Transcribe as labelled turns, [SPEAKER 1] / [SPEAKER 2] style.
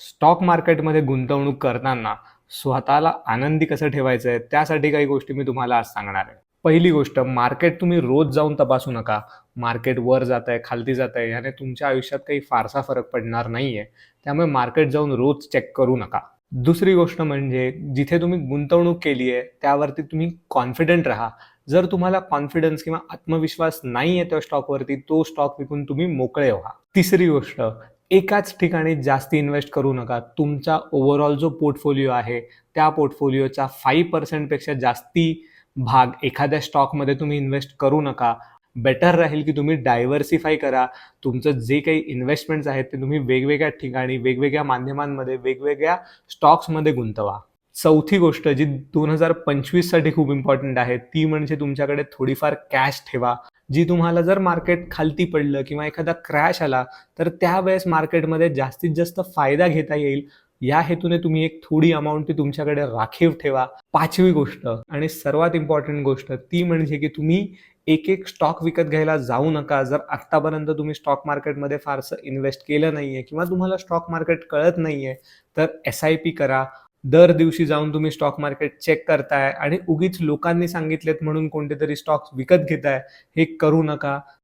[SPEAKER 1] Stock मार्केटमध्ये गुंतवणूक करताना स्वतःला आनंदी कसं ठेवायचं आहे त्यासाठी काही गोष्टी मी तुम्हाला आज सांगणार आहे. पहिली गोष्ट मार्केट तुम्ही रोज जाऊन तपासू नका. मार्केट वर जात आहे खालती जात आहे याने तुमच्या आयुष्यात काही फारसा फरक पडणार नाही आहे त्यामुळे मार्केट जाऊन रोज चेक करू नका. दुसरी गोष्ट म्हणजे जिथे तुम्ही गुंतवणूक केली आहे त्यावरती तुम्ही कॉन्फिडंट राहा. जर तुम्हाला कॉन्फिडन्स किंवा आत्मविश्वास नाही आहे त्या स्टॉकवरती तो स्टॉक विकून तुम्ही मोकळे व्हा. तिसरी गोष्ट एकाच ठिकाणी जास्ती इन्व्हेस्ट करू नका. तुमचा ओव्हरऑल जो पोर्टफोलिओ आहे त्या पोर्टफोलिओचा फाईव्ह पर्सेंटपेक्षा जास्ती भाग एखाद्या स्टॉकमध्ये तुम्ही इन्व्हेस्ट करू नका. बेटर राहील की तुम्ही डायव्हर्सिफाय करा. तुमचं जे काही इन्व्हेस्टमेंट्स आहेत ते तुम्ही वेगवेगळ्या ठिकाणी वेगवेगळ्या माध्यमांमध्ये वेगवेगळ्या स्टॉक्समध्ये गुंतवा. चौथी गोष्ट जी दोन हजार पंचवीससाठी खूप इम्पॉर्टंट आहे ती म्हणजे तुमच्याकडे थोडीफार कॅश ठेवा. जी तुम्हाला जर मार्केट खालती पडलं किंवा एखादा क्रॅश आला तर त्यावेळेस मार्केटमध्ये जास्तीत जास्त फायदा घेता येईल. या हेतूने तुम्ही एक थोडी अमाऊंट ती तुमच्याकडे राखीव ठेवा. पाचवी गोष्ट आणि सर्वात इम्पॉर्टंट गोष्ट ती म्हणजे की तुम्ही एक एक स्टॉक विकत घ्यायला जाऊ नका. जर आत्तापर्यंत तुम्ही स्टॉक मार्केटमध्ये फारसं इन्व्हेस्ट केलं नाहीये किंवा तुम्हाला स्टॉक मार्केट कळत नाहीये तर एस आय पी करा. दर दिवशी जाऊन तुम्ही स्टॉक मार्केट चेक करताय आणि उगीच लोकांनी सांगितलेत म्हणून कोणते तरी स्टॉक्स विकत घेताय हे करू नका.